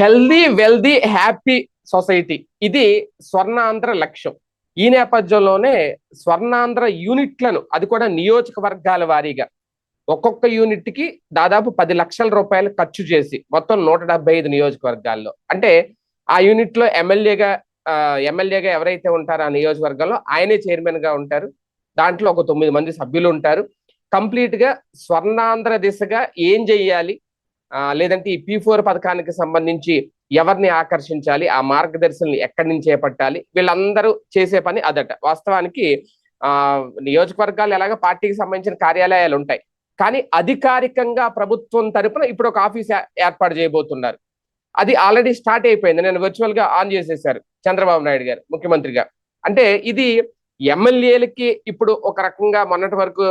Healthy wealthy happy society ఇది స్వర్ణాంధ్ర లక్ష్యం. ఈ నేపథ్యంలోనే స్వర్ణాంధ్ర యూనిట్లను అది కూడా నియోజకవర్గాల వారీగా ఒక్కొక్క యూనిట్కి దాదాపు పది లక్షల రూపాయలు ఖర్చు చేసి మొత్తం నూట డెబ్బై ఐదు నియోజకవర్గాల్లో. అంటే ఆ యూనిట్లో ఎమ్మెల్యేగా ఎమ్మెల్యేగా ఎవరైతే ఉంటారో ఆ నియోజకవర్గంలో ఆయనే చైర్మన్గా ఉంటారు. దాంట్లో ఒక తొమ్మిది మంది సభ్యులు ఉంటారు. కంప్లీట్గా స్వర్ణాంధ్ర దిశగా ఏం చెయ్యాలి? లేదంటే ఈ పీ ఫోర్ పథకానికి సంబంధించి ఎవరిని ఆకర్షించాలి ఆ మార్గదర్శనలు ఎక్కడి నుంచి చేపట్టాలి వీళ్ళందరూ చేసే పని అదట. వాస్తవానికి ఆ నియోజకవర్గాలు ఎలాగ పార్టీకి సంబంధించిన కార్యాలయాలు ఉంటాయి కానీ అధికారికంగా ప్రభుత్వం తరపున ఇప్పుడు ఒక ఆఫీస్ ఏర్పాటు చేయబోతున్నారు. అది ఆల్రెడీ స్టార్ట్ అయిపోయింది నేను వర్చువల్గా ఆన్ చేసేసారు చంద్రబాబు నాయుడు గారు ముఖ్యమంత్రిగా. అంటే ఇది ఎమ్మెల్యేలకి ఇప్పుడు ఒక రకంగా మొన్నటి వరకు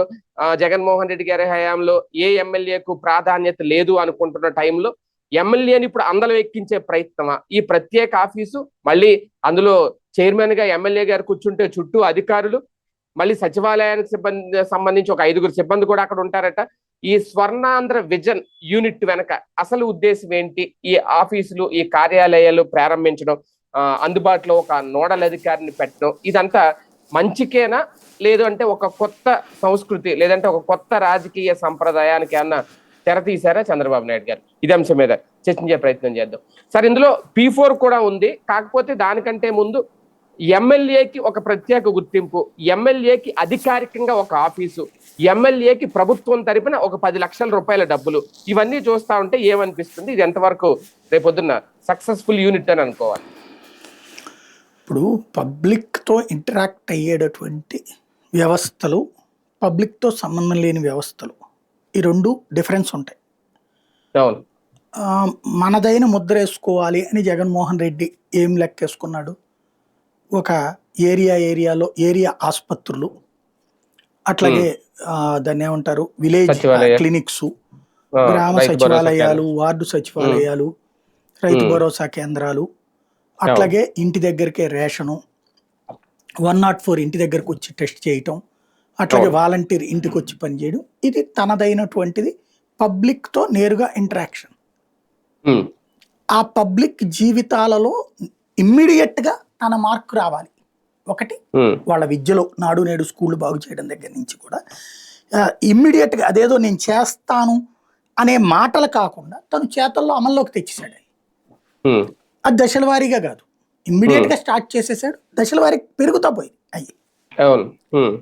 జగన్మోహన్ రెడ్డి గారి హయాంలో ఏ ఎమ్మెల్యేకు ప్రాధాన్యత లేదు అనుకుంటున్న టైంలో ఎమ్మెల్యేని ఇప్పుడు అందలం ఎక్కించే ప్రయత్నమా? ఈ ప్రత్యేక ఆఫీసు మళ్ళీ అందులో చైర్మన్గా ఎమ్మెల్యే గారు కూర్చుంటే చుట్టూ అధికారులు మళ్ళీ సచివాలయానికి సిబ్బంది సంబంధించి ఒక ఐదుగురు సిబ్బంది కూడా అక్కడ ఉంటారట. ఈ స్వర్ణాంధ్ర విజన్ యూనిట్ వెనక అసలు ఉద్దేశం ఏంటి? ఈ ఆఫీసులు ఈ కార్యాలయాలు ప్రారంభించడం అందుబాటులో ఒక నోడల్ అధికారిని పెట్టడం ఇదంతా మంచికేనా? లేదు అంటే ఒక కొత్త సంస్కృతి లేదంటే ఒక కొత్త రాజకీయ సంప్రదాయానికి అన్న తెర తీశారా చంద్రబాబు నాయుడు గారు? ఇది అంశం మీద చర్చించే ప్రయత్నం చేద్దాం. సార్ ఇందులో పీ ఫోర్ కూడా ఉంది. కాకపోతే దానికంటే ముందు ఎమ్మెల్యేకి ఒక ప్రత్యేక గుర్తింపు ఎమ్మెల్యేకి అధికారికంగా ఒక ఆఫీసు ఎమ్మెల్యేకి ప్రభుత్వం తరపున ఒక పది లక్షల రూపాయల డబ్బులు. ఇవన్నీ చూస్తా ఉంటే ఏమనిపిస్తుంది? ఇది ఎంతవరకు రేపొద్దున్న సక్సెస్ఫుల్ యూనిట్ అని అనుకోవాలి. ఇప్పుడు పబ్లిక్తో ఇంటరాక్ట్ అయ్యేటటువంటి వ్యవస్థలు పబ్లిక్తో సంబంధం లేని వ్యవస్థలు ఈ రెండు డిఫరెన్స్ ఉంటాయి. అవును. మనదైన ముద్ర వేసుకోవాలి అని జగన్మోహన్ రెడ్డి ఏం లెక్కేసుకున్నాడు? ఒక ఏరియా ఏరియాలో ఏరియా ఆసుపత్రులు అట్లాగే దాన్ని ఏమంటారు? విలేజ్. క్లినిక్స్ గ్రామ సచివాలయాలు వార్డు సచివాలయాలు రైతు. భరోసా కేంద్రాలు అట్లాగే ఇంటి దగ్గరికే రేషను వన్ నాట్ ఫోర్ ఇంటి దగ్గరకు వచ్చి టెస్ట్ చేయటం అట్లాగే. వాలంటీర్ ఇంటికి వచ్చి పనిచేయడం ఇది తనదైనటువంటిది పబ్లిక్తో నేరుగా ఇంటరాక్షన్. ఆ పబ్లిక్ జీవితాలలో ఇమ్మీడియట్గా తన మార్క్ రావాలి. ఒకటి వాళ్ళ విద్యలో నాడు నేడు స్కూళ్ళు బాగు చేయడం దగ్గర నుంచి కూడా ఇమ్మీడియట్గా అదేదో నేను చేస్తాను అనే మాటలు కాకుండా తను చేతల్లో అమల్లోకి తెచ్చేసాడు. అది దశల వారీగా కాదు ఇమ్మీడియట్గా స్టార్ట్ చేసేసాడు. దశల వారీగా పెరుగుతా పోయింది అయ్యి. ఉమ్,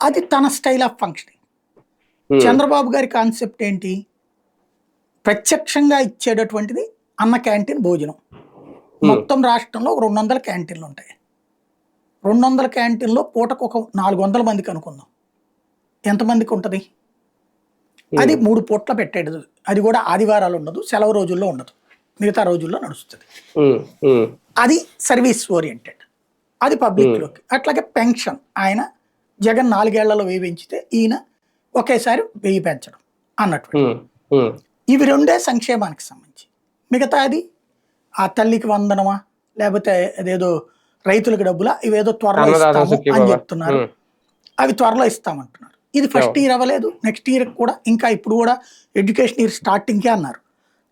అది తన స్టైల్ ఆఫ్ ఫంక్షనింగ్ చంద్రబాబు గారి కాన్సెప్ట్ ఏంటి? ప్రత్యక్షంగా ఇచ్చేటటువంటిది అన్న క్యాంటీన్ భోజనం. మొత్తం రాష్ట్రంలో రెండు వందల క్యాంటీన్లు ఉంటాయి. రెండు వందల క్యాంటీన్లో పూటకు ఒక నాలుగు వందల మందికి అనుకుందాం. ఎంతమందికి ఉంటుంది? అది మూడు పూట్ల పెట్టేది అది కూడా ఆదివారాలు ఉండదు సెలవు రోజుల్లో ఉండదు. మిగతా రోజుల్లో నడుస్తుంది. అది సర్వీస్ ఓరియంటెడ్. అది పబ్లిక్లోకి అట్లాగే పెన్షన్. ఆయన జగన్ నాలుగేళ్ళలో వెయ్యి పెంచితే ఈయన ఒకేసారి వెయ్యి పెంచడం అన్నట్టు ఇవి రెండే సంక్షేమానికి సంబంధించి. మిగతాది ఆ తల్లికి వందనమా లేకపోతే అదేదో రైతులకు డబ్బులా ఇవేదో త్వరలో ఇస్తాము అని. చెప్తున్నారు. అవి త్వరలో ఇస్తామంటున్నారు. ఇది ఫస్ట్ ఇయర్ అవ్వలేదు నెక్స్ట్ ఇయర్ కూడా ఇంకా ఇప్పుడు కూడా ఎడ్యుకేషన్ ఇయర్ స్టార్టింగ్కే అన్నారు.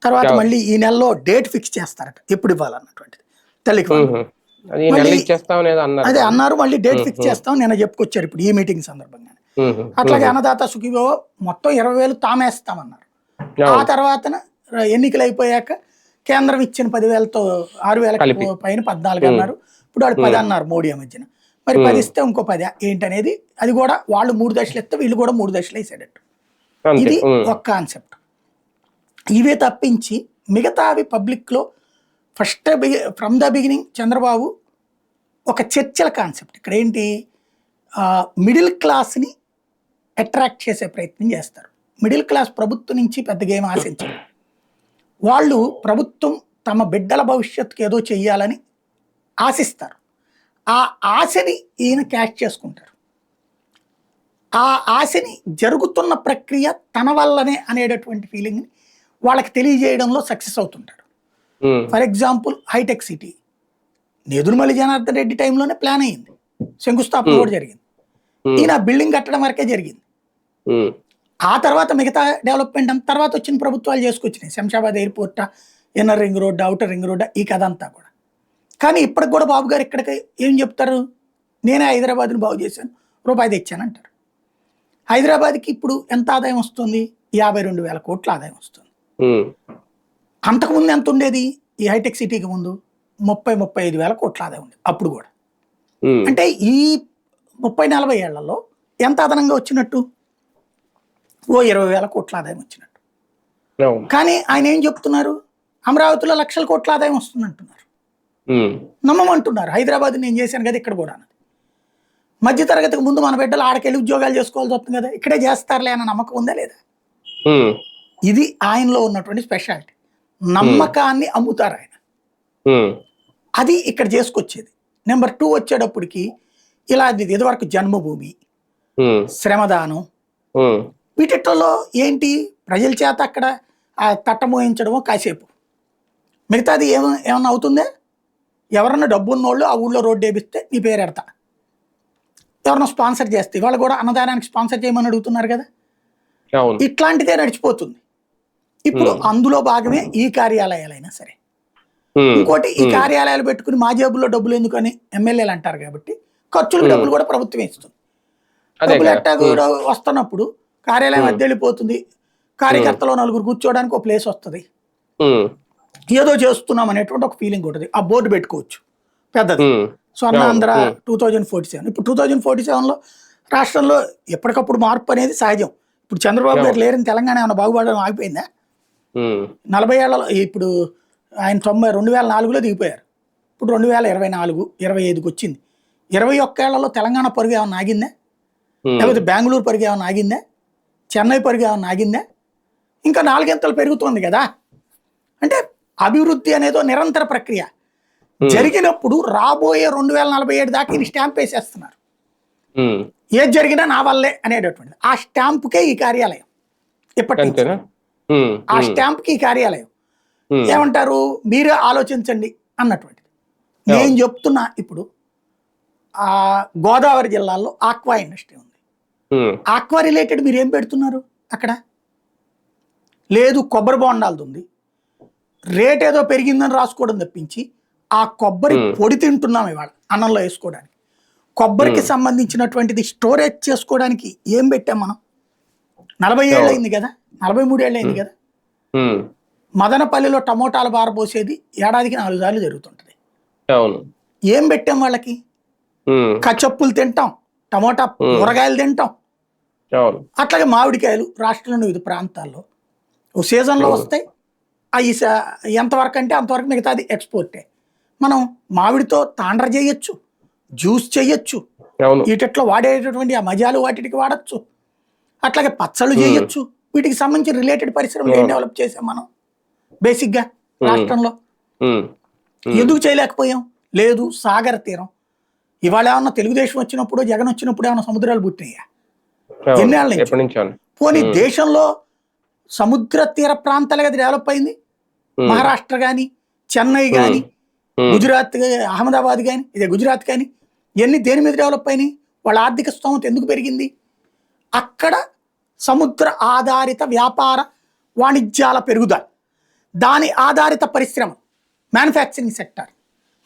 తర్వాత. మళ్ళీ ఈ నెలలో డేట్ ఫిక్స్ చేస్తారట. ఎప్పుడు ఇవ్వాలన్నటువంటిది. తల్లికి. అది అన్నారు మళ్ళీ డేట్ ఫిక్స్. చేస్తాం. నేను చెప్పుకొచ్చారు ఇప్పుడు ఈ మీటింగ్ సందర్భంగా అట్లాగే అన్నదాత సుఖీభో మొత్తం ఇరవై వేలు తామేస్తామన్నారు. ఆ అవును. తర్వాతన ఎన్నికలు అయిపోయాక కేంద్రం ఇచ్చిన పదివేలతో ఆరు వేల. పైన పద్నాలుగు. అన్నారు. ఇప్పుడు వాడు పది. అన్నారు మోడీ మధ్యన. మరి. పది ఇస్తే ఇంకో పది. ఏంటనేది? అది కూడా వాళ్ళు మూడు దశలు ఇస్తే వీళ్ళు కూడా మూడు దశలు వేసాడట్టు అంతే. ఇది ఒక కాన్సెప్ట్. ఇవే తప్పించి మిగతావి పబ్లిక్లో first from the beginning Chandrababu ఒక చర్చల కాన్సెప్ట్. ఇక్కడ ఏంటి మిడిల్ క్లాస్ని అట్రాక్ట్ చేసే ప్రయత్నం చేస్తారు. మిడిల్ క్లాస్ ప్రభుత్వం నుంచి పెద్దగా ఏం ఆశించరు. వాళ్ళు ప్రభుత్వం తమ బిడ్డల భవిష్యత్తుకు ఏదో చెయ్యాలని ఆశిస్తారు. ఆ ఆశని ఈయన క్యాష్ చేసుకుంటారు. ఆ ఆశని జరుగుతున్న ప్రక్రియ తన వల్లనే అనేటటువంటి ఫీలింగ్ని వాళ్ళకి తెలియజేయడంలో success అవుతుంటాడు. For example hitech city. Nedurumalli Janardhan Reddy టైంలోనే ప్లాన్ అయ్యింది. శంకుస్థాపన కూడా జరిగింది. ఈయన బిల్డింగ్ కట్టడం వరకే జరిగింది. ఆ తర్వాత మిగతా డెవలప్మెంట్ అంత తర్వాత వచ్చిన ప్రభుత్వాలు చేసుకొచ్చినాయి. Shamshabad airport inner ring road outer ring road ఈ కథ అంతా కూడా. కానీ ఇప్పటికి కూడా బాబు గారు ఇక్కడికి ఏం చెప్తారు? నేనే హైదరాబాద్ని బాగు చేశాను రూపాయి తెచ్చాను అంటారు హైదరాబాద్కి ఇప్పుడు ఎంత ఆదాయం వస్తుంది? యాభై రెండు వేల కోట్ల ఆదాయం వస్తుంది. అంతకుముందు ఎంత ఉండేది? ఈ హైటెక్ సిటీకి ముందు ముప్పై ముప్పై ఐదు వేల కోట్ల ఆదాయం ఉండేది అప్పుడు కూడా. అంటే ఈ ముప్పై నలభై ఏళ్ళలో ఎంత అదనంగా వచ్చినట్టు? ఓ ఇరవై వేల కోట్ల ఆదాయం వచ్చినట్టు కానీ ఆయన ఏం చెప్తున్నారు? అమరావతిలో లక్షల కోట్ల ఆదాయం వస్తుంది అంటున్నారు నమ్మమంటున్నారు. హైదరాబాద్ నేను చేశాను కదా ఇక్కడ కూడా అన్నది. మధ్య తరగతికి ముందు మన బిడ్డలు ఆడకెళ్ళి ఉద్యోగాలు చేసుకోవాల్సి వస్తుంది కదా ఇక్కడే చేస్తారులే అన్న నమ్మకం ఉందా లేదా? ఇది ఆయనలో ఉన్నటువంటి స్పెషాలిటీ నమ్మకాన్ని అమ్ముతారు ఆయన. అది ఇక్కడ చేసుకొచ్చేది. నెంబర్ టూ వచ్చేటప్పటికి ఇలా ఇది ఇదివరకు జన్మభూమి శ్రమదానం. ఉమ్, వీటిట్లో ఏంటి? ప్రజల చేత అక్కడ ఆ తట్ట మోయించడమో కాసేపు. మిగతాది ఏమ ఏమన్నా అవుతుందే? ఎవరన్నా డబ్బు ఉన్నోళ్ళు ఆ ఊళ్ళో రోడ్డు వేపిస్తే నీ పేరు ఎడతా. ఎవరన్నా స్పాన్సర్ చేస్తే వాళ్ళు కూడా అన్నదానానికి స్పాన్సర్ చేయమని అడుగుతున్నారు కదా? ఇట్లాంటిదే నడిచిపోతుంది. ఇప్పుడు. అందులో భాగమే ఈ కార్యాలయాలైనా సరే. ఇంకోటి ఈ కార్యాలయాలు పెట్టుకుని మా జేబుల్లో డబ్బులు ఎందుకని ఎమ్మెల్యేలు అంటారు కాబట్టి ఖర్చులకు. డబ్బులు కూడా ప్రభుత్వం ఇస్తుంది. డబ్బులు కదా. ఎట్టా కూడా వస్తున్నప్పుడు కార్యాలయం. అద్దె వెళ్ళిపోతుంది కార్యకర్తలో నలుగురు కూర్చోవడానికి ఒక ప్లేస్ వస్తుంది. ఏదో చేస్తున్నాం అనేటువంటి ఒక ఫీలింగ్ ఉంటుంది. ఆ బోర్డు పెట్టుకోవచ్చు. పెద్దది. Swarnandhra. Two thousand forty seven. ఇప్పుడు టూ థౌజండ్ ఫోర్టీ సెవెన్లో రాష్ట్రంలో ఎప్పటికప్పుడు మార్పు అనేది సహజం. ఇప్పుడు చంద్రబాబు గారు. లేరని తెలంగాణ ఏమైనా బాగుపడడం ఆగిపోయిందా? నలభై ఏళ్ళలో ఇప్పుడు ఆయన తొంభై రెండు వేల నాలుగులో దిగిపోయారు. ఇప్పుడు రెండు వేల ఇరవై నాలుగు ఇరవై ఐదుకి వచ్చింది. ఇరవై ఒక్కేళ్ళలో తెలంగాణ పరుగు ఏమైనా ఆగిందా? లేకపోతే బెంగళూరు పరుగు ఏమైనా ఆగిందా? చెన్నై పరుగు ఏమైనా ఆగిందా? ఇంకా నాలుగింతలు పెరుగుతోంది కదా. అంటే అభివృద్ధి అనేదో నిరంతర ప్రక్రియ. జరిగినప్పుడు రాబోయే రెండు వేల నలభై ఏడు దాకా ఇది స్టాంప్ వేసేస్తున్నారు. ఏది జరిగినా నా వల్లే అనేటటువంటిది. ఆ స్టాంపుకే ఈ కార్యాలయం. ఇప్పటి ఆ ఉమ్, స్టాంప్కి ఈ కార్యాలయం. ఏమంటారు? మీరే ఆలోచించండి అన్నటువంటిది. నేను చెప్తున్నా ఇప్పుడు ఆ గోదావరి జిల్లాలో ఆక్వా ఇండస్ట్రీ ఉంది. ఆక్వా రిలేటెడ్ మీరు ఏం పెడుతున్నారు అక్కడ? లేదు కొబ్బరి బొండాలది ఉంది. రేట్ ఏదో పెరిగిందని రాసుకోవడం తప్పించి ఆ కొబ్బరి. పొడి తింటున్నాం ఇవాళ అన్నంలో వేసుకోవడానికి. కొబ్బరికి. సంబంధించినటువంటిది స్టోరేజ్ చేసుకోవడానికి ఏం పెట్టాం మనం? నలభై ఏళ్ళు. అయింది కదా? నలభై మూడు ఏళ్ళు అయింది. కదా? మదనపల్లిలో టమోటాలు బారబోసేది ఏడాదికి నాలుగు సార్లు జరుగుతుంటది. ఏం పెట్టాం వాళ్ళకి? ఉమ్, కచప్పులు తింటాం టమోటా. కూరగాయలు తింటాం. అట్లాగే మామిడికాయలు రాష్ట్రంలోని వివిధ ప్రాంతాల్లో. ఓ సీజన్లో. వస్తాయి. అవి ఎంతవరకు అంటే అంతవరకు మిగతాది ఎక్స్పోర్టే. మనం మామిడితో తాండ్ర చేయొచ్చు జ్యూస్ చేయొచ్చు. వీటిట్లో వాడేటటువంటి ఆ మజాలు వాటికి వాడచ్చు. అట్లాగే పచ్చళ్ళు. చేయొచ్చు. వీటికి సంబంధించి రిలేటెడ్ పరిశ్రమలు ఏం. డెవలప్ చేసాం మనం? బేసిక్గా Hmm. రాష్ట్రంలో. ఎందుకు చేయలేకపోయాం? లేదు సాగర్ తీరం. ఇవాళ ఏమన్నా తెలుగుదేశం వచ్చినప్పుడు జగన్ వచ్చినప్పుడు ఏమన్నా సముద్రాలు పుట్టినాయా అవును. ఎన్నేళ్ళ నుంచి? పోనీ. దేశంలో సముద్ర తీర ప్రాంతాలు కదా డెవలప్ అయింది? మహారాష్ట్ర కానీ చెన్నై కానీ గుజరాత్ గా- అహ్మదాబాద్ కానీ ఇదే గుజరాత్ కానీ ఇవన్నీ దేని మీద డెవలప్ అయినాయి? వాళ్ళ ఆర్థిక స్తోమత ఎందుకు పెరిగింది? అక్కడ సముద్ర ఆధారిత వ్యాపార వాణిజ్యాల పెరుగుదల. దాని ఆధారిత పరిశ్రమ మ్యానుఫ్యాక్చరింగ్ సెక్టర్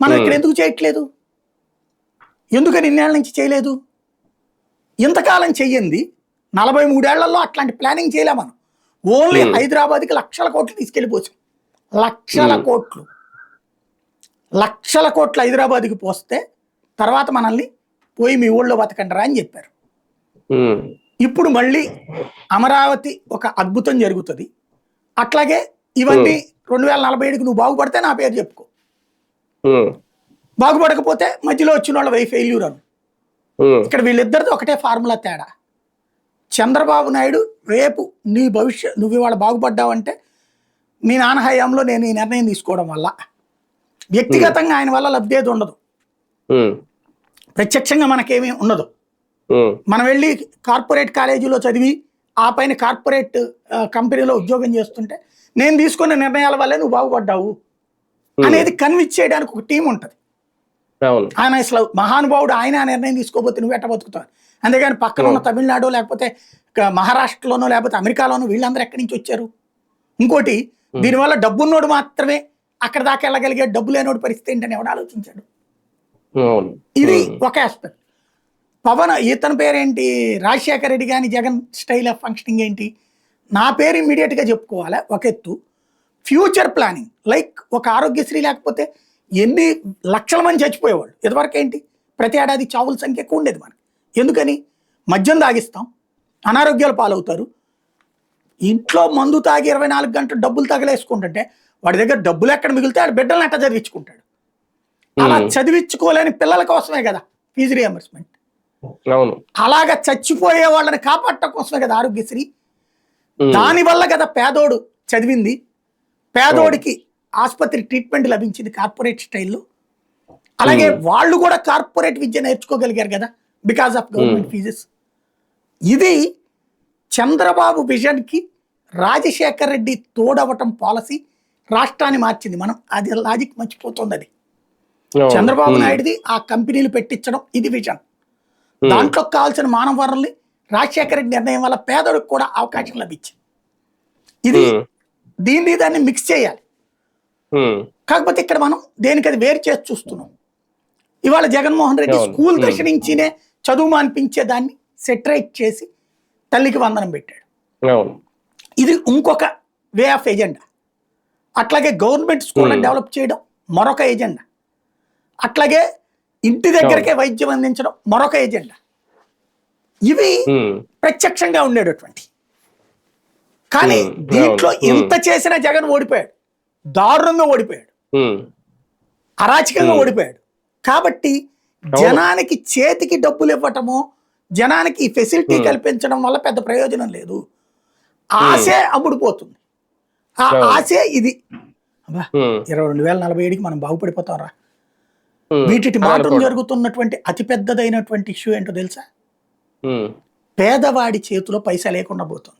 మనం ఇక్కడ Hmm. ఎందుకు చేయట్లేదు? ఎందుకని ఇన్నేళ్ళ నుంచి చేయలేదు? ఇంతకాలం చెయ్యింది. నలభై మూడేళ్ళలో అట్లాంటి ప్లానింగ్ చేయలే మనం. Only Hmm. హైదరాబాద్కి లక్షల కోట్లు తీసుకెళ్ళిపోసాం. లక్షల Hmm. కోట్లు. లక్షల కోట్లు హైదరాబాద్కి పోస్తే తర్వాత మనల్ని పోయి మీ ఊళ్ళో బతకండరా అని చెప్పారు. ఇప్పుడు మళ్ళీ అమరావతి ఒక అద్భుతం జరుగుతుంది. అట్లాగే ఇవన్నీ రెండు వేల నలభై ఏడుకి నువ్వు బాగుపడితే నా పేరు చెప్పుకో. బాగుపడకపోతే మధ్యలో వచ్చిన వాళ్ళ వై ఫెయిల్యూర్ అను. ఇక్కడ వీళ్ళిద్దరిది ఒకటే ఫార్ములా తేడా. చంద్రబాబు నాయుడు రేపు నీ భవిష్యత్ నువ్వు ఇవాళ బాగుపడ్డావంటే మీ నాన్న హయాంలో నేను ఈ నిర్ణయం తీసుకోవడం వల్ల. వ్యక్తిగతంగా ఆయన వల్ల లబ్ధి ఉండదు. ప్రత్యక్షంగా మనకేమీ ఉండదు. మనం వెళ్ళి కార్పొరేట్ కాలేజీలో చదివి ఆ పైన కార్పొరేట్ కంపెనీలో ఉద్యోగం చేస్తుంటే నేను తీసుకున్న నిర్ణయాల వల్లే నువ్వు బాగుపడ్డావు అనేది కన్విన్స్ చేయడానికి ఒక టీం ఉంటుంది. ఆయన అసలు మహానుభావుడు ఆయన ఆ నిర్ణయం తీసుకోపోతే నువ్వు ఎట్ట బతుకుతావు? అంతేగాని పక్కన ఉన్న తమిళనాడు లేకపోతే మహారాష్ట్రలోనో లేకపోతే అమెరికాలోనో వీళ్ళందరూ ఎక్కడి నుంచి వచ్చారు? ఇంకోటి దీనివల్ల డబ్బున్నోడు మాత్రమే అక్కడ దాకా వెళ్ళగలిగే డబ్బు లేనోడు పరిస్థితి ఏంటని ఎవడు ఆలోచించాడు? ఇది. ఒక ఆస్పెక్ట్ పవన్ ఇతని పేరేంటి? రాజశేఖర రెడ్డి కానీ జగన్ స్టైల్ ఆఫ్ ఫంక్షనింగ్ ఏంటి? నా పేరు immediate గా చెప్పుకోవాలి? ఒక ఎత్తు. ఫ్యూచర్ ప్లానింగ్ లైక్ ఒక ఆరోగ్యశ్రీ లేకపోతే ఎన్ని లక్షల మంది చచ్చిపోయేవాళ్ళు? ఇదివరకు ఏంటి? ప్రతి ఏడాది చావుల సంఖ్య ఎక్కువ ఉండేది మనకి. ఎందుకని? మద్యం తాగిస్తాం. అనారోగ్యాలు పాలవుతారు. ఇంట్లో మందు తాగి ఇరవై నాలుగు గంటలు డబ్బులు తగలేసుకుంటుంటే వాడి దగ్గర డబ్బులు ఎక్కడ మిగిలితే ఆడు బిడ్డలను ఎట్ట చదివించుకుంటాడు. అలా. చదివించుకోలేని పిల్లల కోసమే కదా ఫీజు రియంబర్స్మెంట్ అలాగ చచ్చిపోయే వాళ్ళని కాపాడటం కోసమే కదా ఆరోగ్యశ్రీ. దాని వల్ల కదా పేదోడు చదివింది. పేదోడికి ఆసుపత్రి ట్రీట్మెంట్ లభించింది కార్పొరేట్ స్టైల్లో. అలాగే వాళ్ళు కూడా కార్పొరేట్ విద్య నేర్చుకోగలిగారు కదా బికాస్ ఆఫ్ గవర్నమెంట్ ఫీజెస్. ఇది చంద్రబాబు విజన్కి రాజశేఖర్ రెడ్డి తోడవటం పాలసీ రాష్ట్రాన్ని మార్చింది. మనం అది లాజిక్ మర్చిపోతుంది అది. చంద్రబాబు. నాయుడుది ఆ కంపెనీలు పెట్టించడం ఇది విజన్. దాంట్లో కావాల్సిన మానవ వనరుల్ని రాజశేఖర రెడ్డి నిర్ణయం వల్ల పేదలకు కూడా అవకాశం లభించింది ఇది. దీన్ని దాన్ని మిక్స్ చేయాలి. కాకపోతే ఇక్కడ మనం దేనికి అది వేరు చేసి చూస్తున్నాం ఇవాళ జగన్మోహన్ రెడ్డి. స్కూల్ ఉమ్. దశ నుంచినే చదువు మానిపించే దాన్ని సెటరేట్ చేసి తల్లికి వందనం పెట్టాడు ఇది ఇంకొక వే ఆఫ్ ఎజెండా అట్లాగే గవర్నమెంట్ స్కూళ్ళని. డెవలప్ చేయడం మరొక ఎజెండా అట్లాగే ఇంటి దగ్గరకే వైద్యం అందించడం మరొక ఎజెండా ఇవి. ప్రత్యక్షంగా ఉండేటటువంటి కానీ. దీంట్లో. ఇంత చేసినా జగన్ ఓడిపోయాడు దారుణంగా ఓడిపోయాడు. అరాచకంగా. ఓడిపోయాడు కాబట్టి జనానికి చేతికి డబ్బులు ఇవ్వటము జనానికి ఈ ఫెసిలిటీ. కల్పించడం వల్ల పెద్ద ప్రయోజనం లేదు ఆశే అమ్ముడుపోతుంది ఆ. ఆశే ఇది. ఇరవై రెండు వేల నలభై ఏడుకి మనం బాగుపడిపోతాం రా అలా మాత్రం అనుకోవడం. జరుగుతున్నటువంటి అతిపెద్దదైనటువంటి ఇష్యూ ఏంటో తెలుసా ఉమ్. పేదవాడి చేతిలో పైసా లేకుండా పోతుంది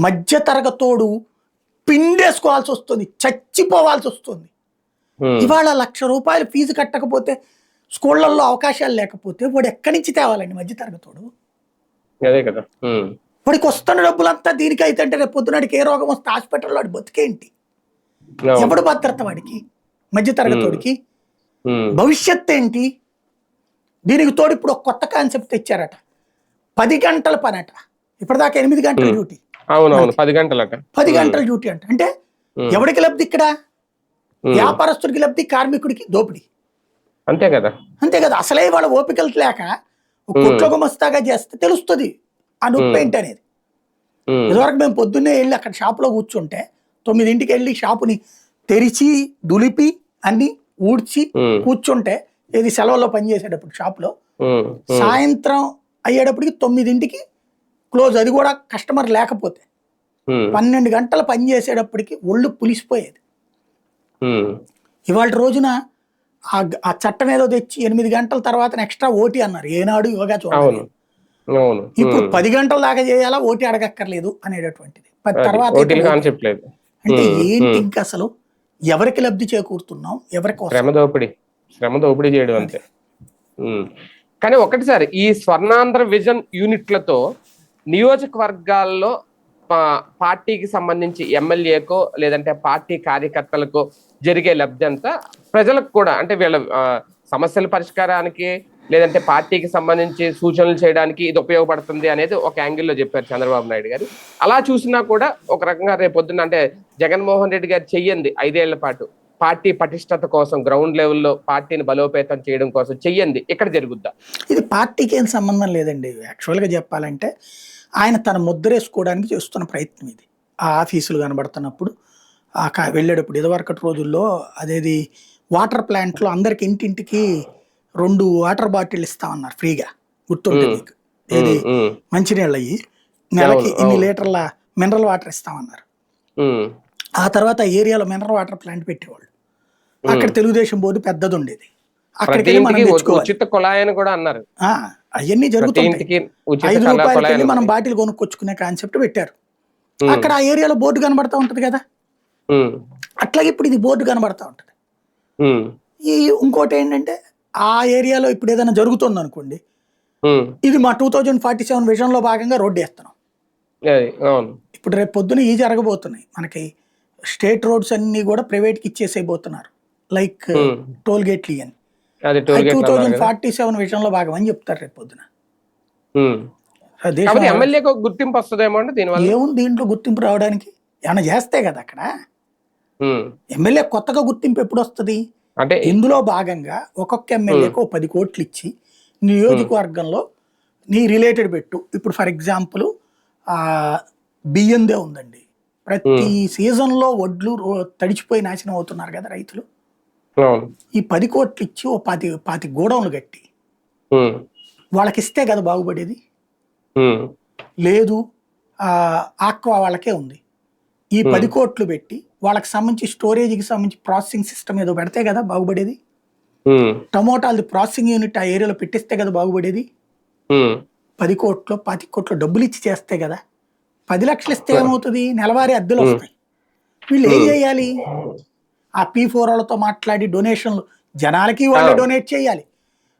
మధ్య తరగతోడు పిండేసుకోవాల్సి వస్తుంది చచ్చిపోవాల్సి వస్తుంది ఉమ్. ఇవాళ లక్ష రూపాయలు ఫీజు కట్టకపోతే స్కూళ్ళల్లో అవకాశాలు లేకపోతే వాడు ఎక్కడి నుంచి తేవాలండి మధ్య తరగతోడు అదే కదా ఉమ్. వాడికి వస్తున్న డబ్బులంతా దీనికి అయితే అంటే రేపు పొద్దునాడికి ఏ రోగం వస్తే హాస్పిటల్లో వాడి బతికేంటి. ఎవడు భద్రత వాడికి మధ్య తరగతోడికి. భవిష్యత్ ఏంటి దీనికి తోడు ఇప్పుడు ఒక కొత్త కాన్సెప్ట్ తెచ్చారట. పది గంటల పని అట ఇప్పటిదాకా ఎనిమిది గంటల Hmm. డ్యూటీ. అవును అవును పది గంటలట. పది ఉమ్. గంటల డ్యూటీ అంట. అంటే ఉమ్. ఎవడికి లబ్ధి ఇక్కడ. వ్యాపారస్తుడికి లబ్ధి కార్మికుడికి దోపిడీ. అంతే కదా. అంతే కదా. అసలే వాళ్ళ ఓపికలు లేక ఒక కుట్ల గుమస్తాగా చేస్తే తెలుస్తుంది. ఆ నొప్పి Hmm. ఏంటి అనేది. ఇదివరకు మేము పొద్దున్నే వెళ్ళి అక్కడ షాపులో కూర్చుంటే తొమ్మిదింటికి వెళ్ళి షాపుని తెరిచి దులిపి అన్ని ఊడ్చి. కూర్చుంటే ఏది సెలవుల్లో పనిచేసేటప్పుడు షాప్లో. సాయంత్రం అయ్యేటప్పటికి తొమ్మిదింటికి క్లోజ్ అది కూడా కస్టమర్ లేకపోతే. పన్నెండు గంటలు పని చేసేటప్పటికి ఒళ్ళు పులిసిపోయేది. ఇవాళ రోజున ఆ చట్టం ఏదో తెచ్చి ఎనిమిది గంటల తర్వాత ఎక్స్ట్రా ఓటీ అన్నారు ఏనాడు యోగా చూడాలి ఇప్పుడు. పది గంటల దాకా చేయాలా ఓటీ అడగక్కర్లేదు అనేటటువంటిది. తర్వాత అంటే ఏంటి. ఇంకా అసలు ఎవరికి లబ్ధి చేకూరుతున్నాం? ఎవరికి శ్రమ దోపిడీ. శ్రమ దోపిడీ చేయడం అంతే. కానీ ఒకటి సార్ ఈ స్వర్ణాంధ్ర విజన్ యూనిట్లతో నియోజకవర్గాల్లో పార్టీకి సంబంధించి ఎమ్మెల్యేకో లేదంటే పార్టీ కార్యకర్తలకో జరిగే లబ్ధి అంతా ప్రజలకు కూడా అంటే వీళ్ళ సమస్యల పరిష్కారానికి లేదంటే పార్టీకి సంబంధించి సూచనలు చేయడానికి ఇది ఉపయోగపడుతుంది అనేది ఒక యాంగిల్లో చెప్పారు చంద్రబాబు నాయుడు గారు. అలా చూసినా కూడా ఒక రకంగా రేపు అంటే జగన్మోహన్ రెడ్డి గారు చెయ్యండి ఐదేళ్ళ పాటు. పార్టీ పటిష్టత కోసం గ్రౌండ్ లెవెల్లో పార్టీని బలోపేతం చేయడం కోసం చెయ్యండి. ఇక్కడ జరుగుద్దా? ఇది పార్టీకి ఏం సంబంధం లేదండి. యాక్చువల్గా చెప్పాలంటే ఆయన తన ముద్రేసుకోవడానికి చేస్తున్న ప్రయత్నం ఇది. ఆ ఆఫీసులు కనబడుతున్నప్పుడు ఆ వెళ్ళేటప్పుడు ఇదివరకటి రోజుల్లో అదేది వాటర్ ప్లాంట్లో అందరికి ఇంటింటికి రెండు వాటర్ బాటిల్ ఇస్తామన్నారు ఫ్రీగా. గుర్తుంటే. మీకు. ఏది? మంచినీళ్ళు అయ్యి నెలకి ఇన్ని. లీటర్ల మినరల్ వాటర్ ఇస్తామన్నారు. ఆ తర్వాత ఆ ఏరియాలో మినరల్ వాటర్ ప్లాంట్ పెట్టేవాళ్ళు. అక్కడ తెలుగుదేశం బోర్డు పెద్దది ఉండేది అక్కడికి మనం తెచ్చుకోవాలి. కూడా అన్నారు. అవన్నీ జరుగుతుంటాయి. ఐదు రూపాయలకి అని మనం. బాటిల్ కొనుక్కొచ్చుకునే కాన్సెప్ట్ పెట్టారు. అక్కడ ఆ ఏరియాలో బోర్డు కనబడతా ఉంటది కదా? అట్లాగే ఇప్పుడు ఇది బోర్డు కనబడతా ఉంటది. ఈ ఇంకోటి ఏంటంటే ఆ ఏరియాలో ఇప్పుడు ఏదైనా జరుగుతుంది అనుకోండి ఇది మా టూ థౌజండ్ ఫార్టీ సెవెన్ విజన్లో భాగంగా రోడ్డు వేస్తున్నాం. ఇప్పుడు రేపు పొద్దున ఈ జరగబోతున్నాయి. మనకి స్టేట్ రోడ్స్ అన్ని కూడా ప్రైవేట్కి ఇచ్చేసేయబోతున్నారు. లైక్. టోల్ గేట్లు అది toll two gate thousand forty seven విషయంలో భాగమని చెప్తారు రేపు పొద్దున. ఎమ్మెల్యేకి గుర్తింపు వస్తుందేమో అండి దీనివల్ల? ఏముంది దీంట్లో గుర్తింపు రావడానికి? ఏమైనా చేస్తే కదా అక్కడ. ఎమ్మెల్యే కొత్తగా గుర్తింపు ఎప్పుడు వస్తుంది? అంటే ఇందులో భాగంగా ఒక్కొక్క ఎమ్మెల్యేకి పది కోట్లు ఇచ్చి నియోజకవర్గంలో నీ రిలేటెడ్ పెట్టు. ఇప్పుడు ఫర్ ఎగ్జాంపుల్ బియ్యందే ఉందండి. ప్రతి సీజన్లో వడ్లు తడిచిపోయి నాశనం అవుతున్నారు కదా రైతులు. ఈ పది కోట్లు ఇచ్చి ఓ పాతి పాతి గోడౌన్లు కట్టి. వాళ్ళకి ఇస్తే కదా బాగుపడేది. లేదు ఆక్వా వాళ్ళకే ఉంది. ఈ పది కోట్లు పెట్టి వాళ్ళకి సంబంధించి స్టోరేజ్కి సంబంధించి ప్రాసెసింగ్ సిస్టమ్ ఏదో పెడితే కదా బాగుపడేది? ఉమ్. టమోటాలది ప్రాసెసింగ్ యూనిట్ ఆ ఏరియాలో పెట్టిస్తే కదా బాగుపడేది. పది కోట్లు పాతి కోట్లు డబ్బులు ఇచ్చి చేస్తే కదా. పది లక్షలు ఇస్తే ఏమవుతుంది? నెలవారీ అద్దెలు వస్తాయి. వీళ్ళు ఏం చేయాలి? ఆ పీ ఫోర్ వాళ్ళతో మాట్లాడి డొనేషన్లు జనాలకి వాళ్ళే డొనేట్ చేయాలి.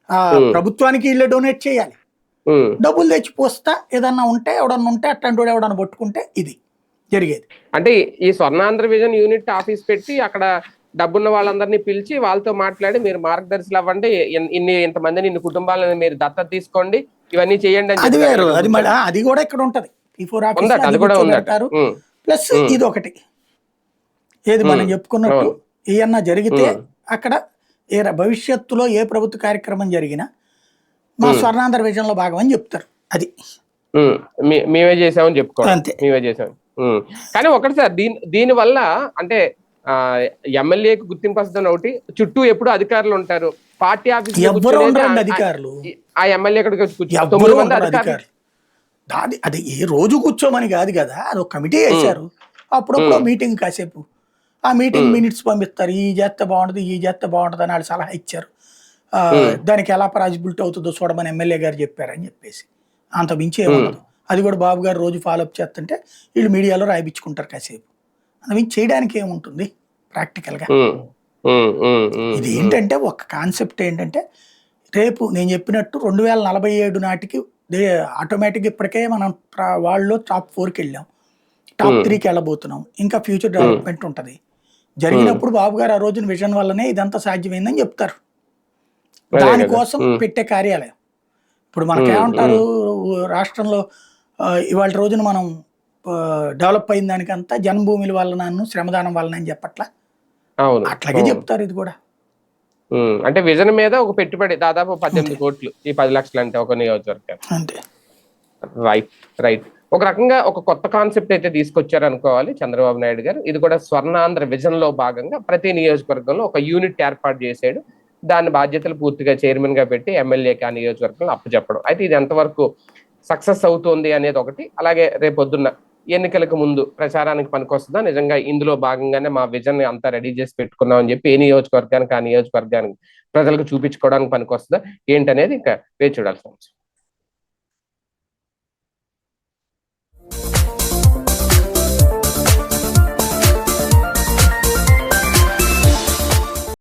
ఆ ప్రభుత్వానికి వీళ్ళే డొనేట్ చేయాలి. డబ్బులు తెచ్చి పోస్తా ఏదన్నా ఉంటే ఎవడన్నా ఉంటే అట్లాంటి వాడు ఎవడన్నా పట్టుకుంటే ఇది. జరిగేది. అంటే ఈ స్వర్ణాంధ్ర విజన్ యూనిట్ ఆఫీస్ పెట్టి అక్కడ డబ్బున్న వాళ్ళందరినీ పిలిచి వాళ్ళతో మాట్లాడి మీరు మార్గదర్శులు అవ్వండి ఇన్- ఇన్ని ఇంతమందిని ఇన్ని కుటుంబాలను మీరు దత్తత తీసుకోండి ఇవన్నీ చేయండి అని అది వేరు. అది మళ్ళీ అది కూడా ఇక్కడ ఉంటది. పీ ఫోర్ అది కూడా ఉమ్. ప్లస్ ఇది ఒకటి ఏది మనం చెప్పుకున్నట్టు ఏమన్నా జరిగితే అక్కడ ఏ భవిష్యత్తులో ఏ ప్రభుత్వ కార్యక్రమం జరిగినా మా స్వర్ణాంధ్ర విజయంలో భాగం అని చెప్తారు. అది. మేమే చేసామని చెప్పుకోండి అంతే. మేమే చేసాం ఉమ్. కానీ ఒకటి సార్ దీని దీని వల్ల అంటే ఎమ్మెల్యేకి గుర్తింపు వస్తుంది ఒకటి చుట్టూ ఎప్పుడు అధికారులు ఉంటారు. పార్టీ ఆఫీస్ అధికారులు. ఆ ఎమ్మెల్యే అధికారులు. దాది అది ఏ రోజు కూర్చోమని కాదు కదా అది ఒక కమిటీ వేశారు. అప్పుడప్పుడు మీటింగ్ కాసేపు. ఆ మీటింగ్ మినిట్స్ పంపిస్తారు ఈ చేస్తే బాగుంటుంది ఈ చేస్తే బాగుంటుంది అని వాళ్ళు సలహా ఇచ్చారు. దానికి ఎలా పాజిబిలిటీ అవుతుందో చూడమని ఎమ్మెల్యే గారు చెప్పారని చెప్పేసి. అంత మించి ఏముండదు. అది కూడా బాబు గారు రోజు ఫాలో అప్ చేస్తుంటే వీళ్ళు మీడియాలో రాయిపించుకుంటారు కాసేపు. మించి చేయడానికి ఏముంటుంది? ప్రాక్టికల్గా. ఇది ఏంటంటే ఒక కాన్సెప్ట్ ఏంటంటే రేపు నేను చెప్పినట్టు రెండు వేల నలభై ఏడు నాటికి దే ఆటోమేటిక్ ఇప్పటికే మనం ప్ర- వాళ్ళు టాప్ ఫోర్కి వెళ్ళాం. టాప్ త్రీకి వెళ్ళబోతున్నాం. ఇంకా ఫ్యూచర్ డెవలప్మెంట్ ఉంటుంది. జరిగినప్పుడు బాబు గారు ఆ రోజున విజన్ వల్లనే ఇదంతా సాధ్యమైందని చెప్తారు. అదే. దానికోసం పెట్టే కార్యాలయం. ఇప్పుడు మనకేమంటారు రాష్ట్రంలో ఇవాళ రోజున మనం డెవలప్ అయిన దానికంతా జన్మభూమిల వలన శ్రమదానం వలన అని చెప్పట్లా? అవును. అట్లాగే చెప్తారు ఇది కూడా. అంటే విజన్ మీద ఒక పెట్టుబడి దాదాపు పద్దెనిమిది కోట్లు ఈ పది లక్షలు అంటే ఒక నియోజకవర్గం అంతే. Right right. ఒక రకంగా ఒక కొత్త కాన్సెప్ట్ అయితే తీసుకొచ్చారు అనుకోవాలి చంద్రబాబు నాయుడు గారు. ఇది కూడా స్వర్ణాంధ్ర విజన్లో భాగంగా ప్రతి నియోజకవర్గంలో ఒక యూనిట్ ఏర్పాటు చేసాడు దాని బాధ్యతలు పూర్తిగా చైర్మన్గా పెట్టి ఎమ్మెల్యేకి ఆ నియోజకవర్గంలో అప్పచెప్పడం. అయితే ఇది ఎంతవరకు సక్సెస్ అవుతుంది అనేది ఒకటి. అలాగే రేపొద్దున్న ఎన్నికలకు ముందు ప్రచారానికి పనికొస్తుందా? నిజంగా ఇందులో భాగంగానే మా విజన్ అంతా రెడీ చేసి పెట్టుకున్నాం అని చెప్పి ఏ నియోజకవర్గానికి ఆ నియోజకవర్గానికి ప్రజలకు చూపించుకోవడానికి పనికొస్తుందా? ఏంటనేది ఇంకా వేచి చూడాల్సిన అంశం